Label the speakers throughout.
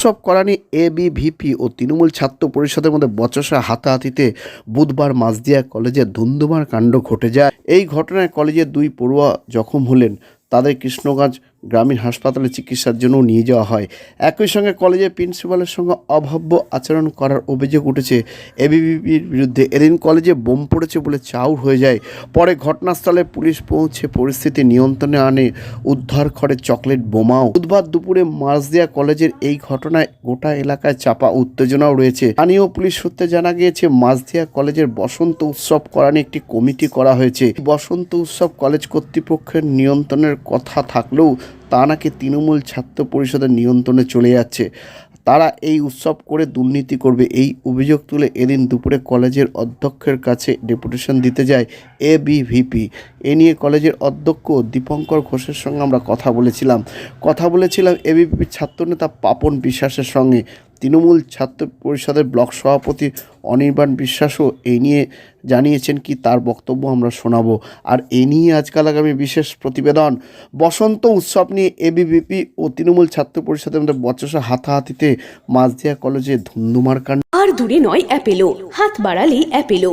Speaker 1: উৎসব করানি এবিভিপি ও তৃণমূল ছাত্র পরিষদের মধ্যে বচসা হাতাহাতিতে বুধবার মাঝদিয়া কলেজে ধুন্ধুমার কাণ্ড ঘটে যায়। এই ঘটনায় কলেজের দুই পড়ুয়া জখম হলেন। তাদের কৃষ্ণগঞ্জ গ্রামীণ হাসপাতালে চিকিৎসার জন্য নিয়ে যাওয়া হয়। একই সঙ্গে কলেজের প্রিন্সিপালের সঙ্গে অভব্য আচরণ করার অভিযোগ উঠেছে। এবিভিপির বিরুদ্ধে এদিন কলেজে বোম পড়েছে বলে চাউর হয়ে যায়। পরে ঘটনাস্থলে পুলিশ পৌঁছে পরিস্থিতি নিয়ন্ত্রণে আনে। উদ্ধার করে চকলেট বোমাও। বুধবার দুপুরে মাঝদিয়া কলেজের এই ঘটনায় গোটা এলাকায় চাপা উত্তেজনাও রয়েছে। স্থানীয় পুলিশ সূত্রে জানা গিয়েছে মাঝদিয়া কলেজের বসন্ত উৎসব করা একটি কমিটি করা হয়েছে। বসন্ত উৎসব কলেজ কর্তৃপক্ষের নিয়ন্ত্রণের কথা থাকলেও তা নাকি তৃণমূল ছাত্র পরিষদের নিয়ন্ত্রণে চলে যাচ্ছে। তারা এই উৎসব করে দুর্নীতি করবে। এই অভিযোগ তুলে এদিন দুপুরে কলেজের অধ্যক্ষের কাছে ডেপুটেশন দিতে যায় এ বিভিপি এ নিয়ে কলেজের অধ্যক্ষ দীপঙ্কর ঘোষের সঙ্গে আমরা কথা বলেছিলাম। কথা বলেছিলাম এ বিভিপির ছাত্রনেতা পাপন বিশ্বাসের সঙ্গে। তৃণমূল ছাত্র পরিষদের ব্লক সভাপতি অনির্বাণ বিশ্বাসও এই নিয়ে জানিয়েছেন কি তার বক্তব্য আমরা শোনাব। আর এ নিয়ে আজকাল আগামী বিশেষ প্রতিবেদন, বসন্ত উৎসব নিয়ে এবিভিপি ও তৃণমূল ছাত্র পরিষদের মধ্যে বচসা হাতাহাতিতে মাঝদিয়া কলেজে ধুন্ধুমার কাণ্ড।
Speaker 2: আর দূরে নয়, অ্যাপেলো। হাত বাড়ালে Apollo.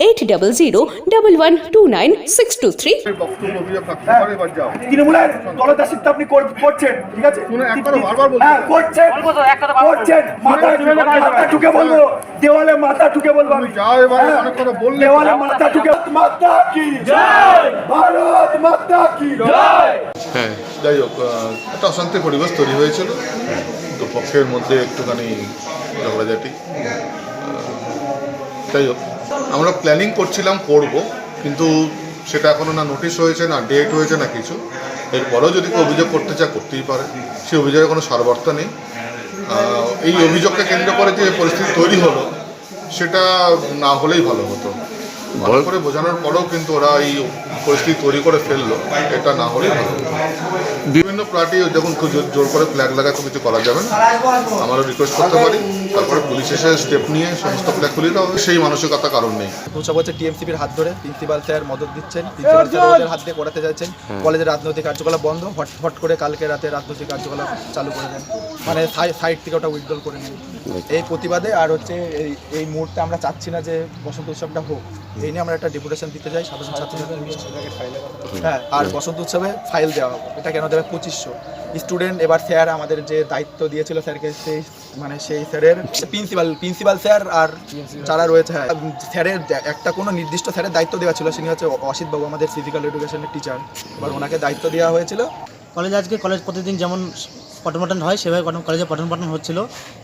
Speaker 2: Eight double zero double one two nine six two three
Speaker 3: তৃণমূলের দলদাসিত্ব আপনি করছেন ঠিক আছে। হ্যাঁ করছেন করছেন মাথা মাথা ঠুকে বলব দেওয়ালে মাথা ঠুকে বলব আমি। হ্যাঁ। দেওয়ালে মাথা ঠুকে মাতা কি? ভারত মাতা কি?
Speaker 4: হ্যাঁ যাই হোক আহ, একটা অশান্তি পরিবেশ তৈরি হয়েছিল। তো পক্ষের মধ্যে একটুখানি ঝগড়াঝাটি। যাই হোক আমরা প্ল্যানিং করছিলাম করব কিন্তু সেটা এখনও না নোটিশ হয়েছে না ডেট হয়েছে না কিছু। এরপরেও যদি কেউ অভিযোগ করতে চায় করতেই পারে। সেই অভিযোগের কোনো সারবর্তা নেই। এই অভিযোগকে কেন্দ্র করে যে পরিস্থিতি তৈরি হলো সেটা না হলেই ভালো হতো। ভালো করে বোঝানোর পরেও কিন্তু ওরা এই পরিস্থিতি তৈরি করে ফেলল এটা না হলে বিভিন্ন পার্টি যখন খুব জোর- জোর করে ফ্ল্যাগ লাগা তো কিছু করা যাবে না। আমারও রিকোয়েস্ট করতে পারি তারপরে পুলিশ এসে স্টেপ নিয়ে সমস্ত ফ্ল্যাগ খুলে দেওয়া হবে। সেই মানসিকতা কারণ নেই।
Speaker 5: উৎসব হচ্ছে টিএমসিপির হাত ধরে প্রিন্সিপাল স্যার মদত দিচ্ছেন প্রিন্সিপাল স্যার ওদের হাত দিয়ে করাতে যাচ্ছেন। কলেজের রাজনৈতিক কার্যকলাপ বন্ধ হট হট করে কালকে রাতে রাজনৈতিক কার্যকলাপ চালু করে দেন। মানে সাইড থেকে ওটা উইথড্রল করে নিন এই প্রতিবাদে আর হচ্ছে এই এই মুহূর্তে আমরা চাচ্ছি না যে বসন্ত উৎসবটা হোক। এই নিয়ে আমরা একটা ডেপুটেশন দিতে চাই সাধারণ ছাত্রছাত্রী হ্যাঁ আর বসন্ত উৎসবে ফাইল দেওয়া হবে। এটা কেন দেবে? পঁচিশশো। স্টুডেন্ট এবার স্যার আমাদের যে দায়িত্ব দিয়েছিল স্যারকে সেই মানে সেই স্যারের প্রিন্সিপাল প্রিন্সিপাল স্যার আর যারা রয়েছে হ্যাঁ স্যারের একটা কোনো নির্দিষ্ট স্যারের দায়িত্ব দেওয়া ছিল তিনি হচ্ছে অসিত বাবু আমাদের ফিজিক্যাল এডুকেশনের টিচার এবার ওনাকে দায়িত্ব দেওয়া হয়েছিল।
Speaker 6: কলেজ আজকে কলেজ প্রতিদিন যেমন পঠন পাঠন হয় সেভাবে কলেজে পঠন পাঠন হচ্ছিল।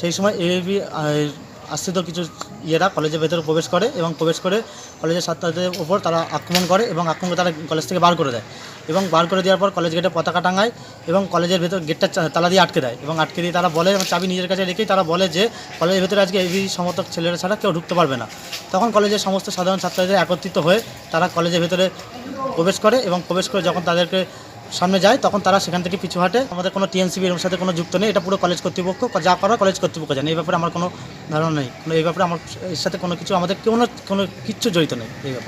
Speaker 6: সেই সময় এবিপি আশ্রিত কিছু ইয়েরা কলেজের ভেতরে প্রবেশ করে এবং প্রবেশ করে কলেজের ছাত্রদের ওপর তারা আক্রমণ করে এবং আক্রমণ তারা কলেজ থেকে বার করে দেয় এবং বার করে দেওয়ার পর কলেজ গেটে পতাকা টাঙায় এবং কলেজের ভেতর গেটটা তালা দিয়ে আটকে দেয় এবং আটকে দিয়ে তারা বলে এবং চাবি নিজের কাছে রেখেই তারা বলে যে কলেজের ভেতরে আজকে এবি সমর্থক ছেলেরা ছাড়া কেউ ঢুকতে পারবে না। তখন কলেজের সমস্ত সাধারণ ছাত্রদের একত্রিত হয়ে তারা কলেজের ভেতরে প্রবেশ করে এবং প্রবেশ করে যখন তাদেরকে সামনে যায়, তখন তারা সেখান থেকে পিছু হাটে। আমাদের কোনো টিএনসিবি এর সাথে কোনো যুক্ত নেই, এটা পুরো কলেজ কর্তৃপক্ষ, যা করার কলেজ কর্তৃপক্ষ জানে। এই ব্যাপারে আমার কোনো ধারণা নেই। এই ব্যাপারে আমার এর সাথে কোনো কিছু, আমাদের কোনো কোনো কিচ্ছু জড়িত নেই এই ব্যাপারে।